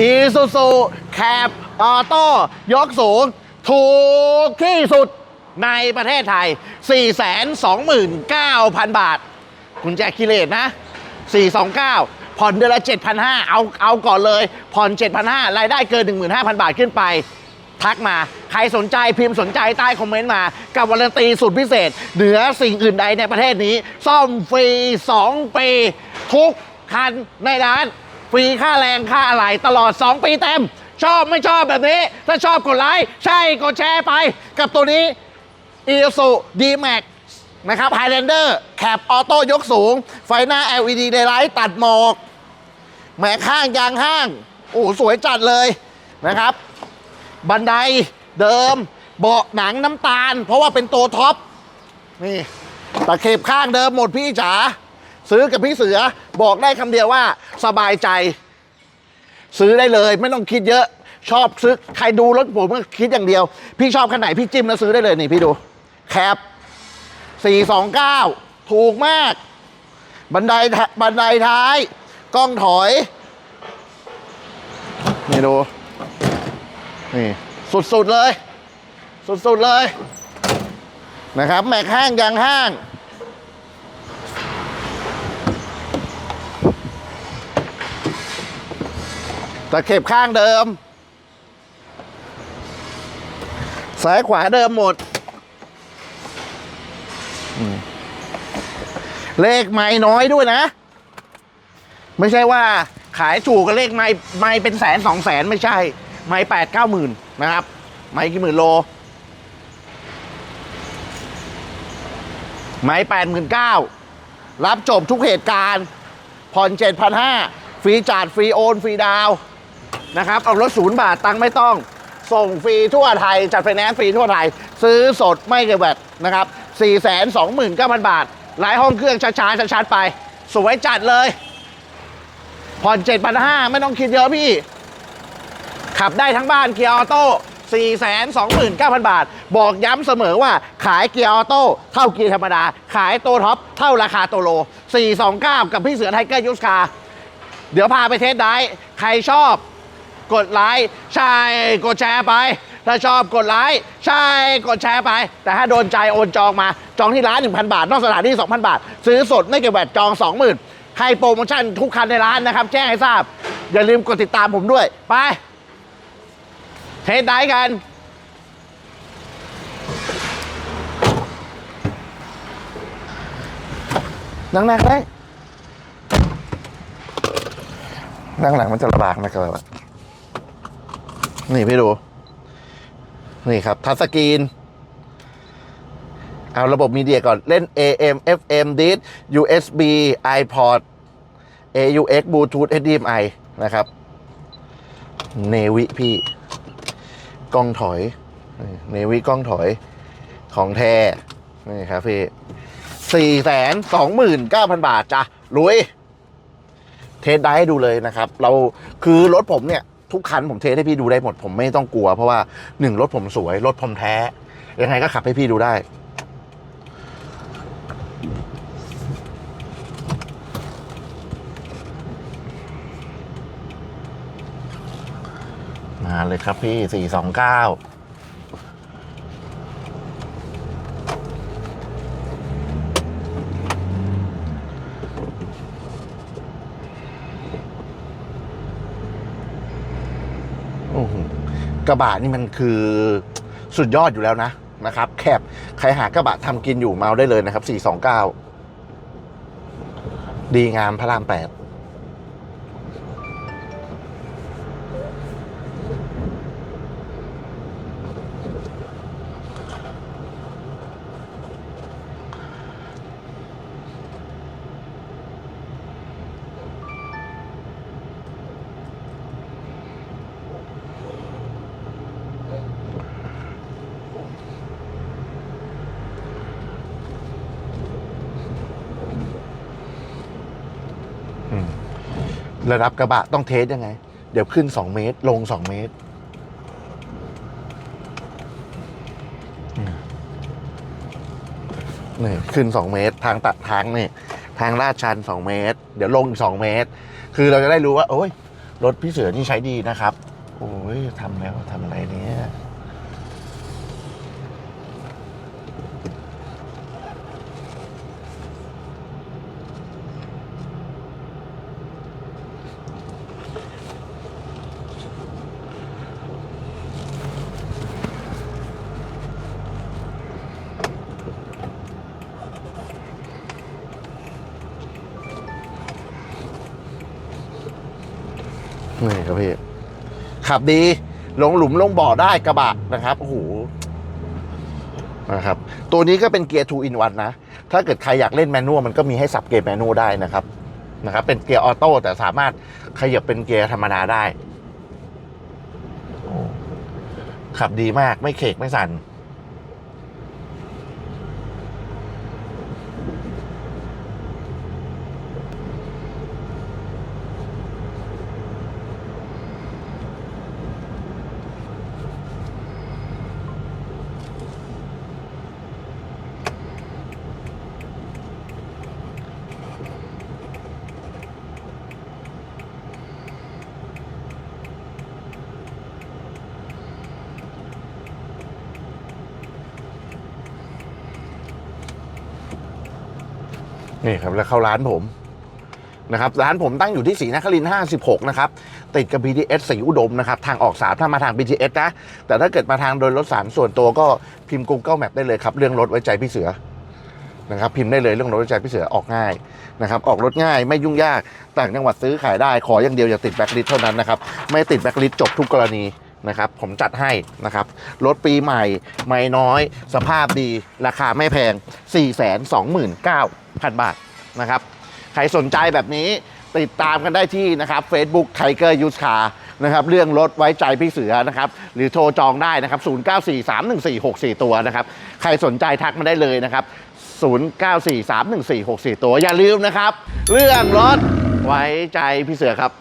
อีซูซูแคปออโต้ยกสูง ถูกที่สุดในประเทศไทย 429,000 บาท คุณแจคกิเลสนะ 429 ผ่อนเดือนละ 7,500 เอาเอาก่อนเลย ผ่อน 7,500 รายได้เกิน 15,000 บาทขึ้นไป ทักมา ใครสนใจพิมพ์สนใจใต้คอมเมนต์มา กับวารันตีสุดพิเศษ เหนือสิ่งอื่นใดในประเทศนี้ ซ่อมฟรี 2 ปี ทุกคันในร้าน ฟรีค่าแรงค่าอะไรตลอด 2 ปีเต็ม ชอบไม่ชอบแบบนี้ ถ้าชอบกดไลค์ใช่กดแชร์ไป กับตัวนี้อีซูดีแม็กนะครับไฮแลนเดอร์แคปออโต้ยกสูง ไฟหน้า LED ในไลท์ตัดหมอกแหมกข้างยางห้าง โอ้สวยจัดเลยนะครับ บันไดเดิม เบาะหนังน้ำตาล เพราะว่าเป็นตัวท็อป นี่ตะเข็บข้างเดิมหมดพี่จ๋า ซื้อกับพี่เสือบอกได้คำเดียวว่าสบายใจ ซื้อได้เลย ไม่ต้องคิดเยอะ ชอบซื้อใครดูรถผมก็คิดอย่างเดียว พี่ชอบคันไหนพี่จิ้มแล้วซื้อได้เลยนี่พี่ดูแคป429 ถูกมาก บันไดบันไดท้าย กล้องถอย นี่ดู นี่ สุดๆเลย สุดๆเลยนะครับ แม็กห้างยางห้าง ตะเข็บข้างเดิม ซ้ายขวาเดิมหมด เลขไม่น้อยด้วยนะ ไม่ใช่ว่าขายถูกกับเลขไม่ไม่เป็นแสนสองแสนไม่ใช่ ไม่แปดเก้าหมื่นนะครับ ไม่กี่หมื่นโล ไม่แปดหมื่นเก้ารับจบทุกเหตุการณ์ผ่อนเจ็ดพันห้าฟรีจัดฟรีโอน ฟรีดาว นะครับ เอารถศูนย์บาทตังค์ไม่ต้อง ส่งฟรีทั่วไทย จัดไฟแนนซ์ฟรีทั่วไทย ซื้อสดไม่เก็บแวตนะครับ4 2 9 0 0 0 บาท หลายห้องเครื่องช้าๆชัดๆไป สวยจัดเลย ผ่อน7,500ไม่ต้องคิดเยอะพี่ ขับได้ทั้งบ้านเกียร์ออโต้429,000 บาท บอกย้ำเสมอว่าขายเกียร์ออโต้เท่าเกียร์ธรรมดา ขายโตท็อปเท่าราคาโตัวโล 429 กับพี่เสือไทเกอร์ยูสคาร์เดี๋ยวพาไปเทสได้ ใครชอบ กดไลค์ใช่กดแชร์ไป ถ้าชอบกดไลค์ใช่กดแชร์ไป แต่ถ้าโดนใจโอนจองมาจองที่ร้าน 1,000 บาท นอกสถานที่ 2,000 บาท ซื้อสดไม่เก็บแวตจอง 20,000 ให้โปรโมชั่นทุกคันในร้านนะครับ แจ้งให้ทราบ อย่าลืมกดติดตามผมด้วย ไป เทสได้กันนั่งหนักได้นั่งหลังมันจะลำบากนะครับ นี่พี่ดู นี่ครับ ทัชสกรีน เอาระบบมีเดียก่อน เล่น AM FM DIS USB iPod AUX Bluetooth HDMI นะครับ เนวิพี่ กล้องถอย เนวิกล้องถอยของแท้ นี่ครับพี่สี่แสนสองหมื่นเก้าพันบาทจ้ะ ลุย เทสได้ให้ดูเลยนะครับ เราคือรถผมเนี่ย ทุกคันผมเทสให้พี่ดูได้หมด ผมไม่ต้องกลัว เพราะว่าหนึ่งรถผมสวย รถผมแท้ ยังไงก็ขับให้พี่ดูได้ มาเลยครับพี่สี่สองเก้า กระบะนี่มันคือสุดยอดอยู่แล้วนะนะครับ แคบใครหากระบะทำกินอยู่เมาได้เลยนะครับ 429 ดีงามพระรามแปด ระดับกระบะต้องเทสยังไง เดี๋ยวขึ้น 2 เมตร ลง 2 เมตร นี่ ขึ้น 2 เมตร ทางตัดทางนี่ทางลาดชัน 2 เมตร เดี๋ยวลงอีก 2 เมตร คือเราจะได้รู้ว่า โอ้ย รถพี่เสือนี่ใช้ดีนะครับ โอ้ยทำแล้วทำอะไรเนี้ย นี่ครับพี่ ขับดี ลงหลุมลงบ่อได้กระบะนะครับโอ้โหนะครับ ตัวนี้ก็เป็นเกียร์ 2 in 1 นะ ถ้าเกิดใครอยากเล่นแมนนวลมันก็มีให้สับเกียร์แมนนวลได้นะครับ นะครับ เป็นเกียร์ออโต้แต่สามารถขยับเป็นเกียร์ธรรมดาได้ ขับดีมากไม่เขกไม่สั่น นี่ครับแล้วเข้าร้านผมนะครับร้านผมตั้งอยู่ที่ศรีนครินทร์56 นะครับ ติดกับ BTS สีอุดมนะครับ ทางออกสามถ้ามาทาง BTS นะ แต่ถ้าเกิดมาทางโดยรถสารส่วนตัวก็พิมพ์ Google Map ได้เลยครับ เรื่องรถไว้ใจพี่เสือนะครับ พิมพ์ได้เลยเรื่องรถไว้ใจพี่เสือออกง่ายนะครับ ออกรถง่ายไม่ยุ่งยาก ต่างจังหวัดซื้อขายได้ขออย่างเดียวอย่าติดแบ็คลิสเท่านั้นนะครับ ไม่ติดแบ็คลิสจบทุกกรณี นะครับผมจัดให้นะครับรถปีใหม่ไม่น้อย สภาพดีราคาไม่แพง 429,000 บาทนะครับใครสนใจแบบนี้ติดตามกันได้ที่นะครับ Facebook Tiger Used Car นะครับเรื่องรถไว้ใจพี่เสือนะครับหรือโทรจองได้นะครับ 09431464 ตัวนะครับใครสนใจทักมาได้เลยนะครับ 09431464 ตัวอย่าลืมนะครับ เรื่องรถไว้ใจพี่เสือครับ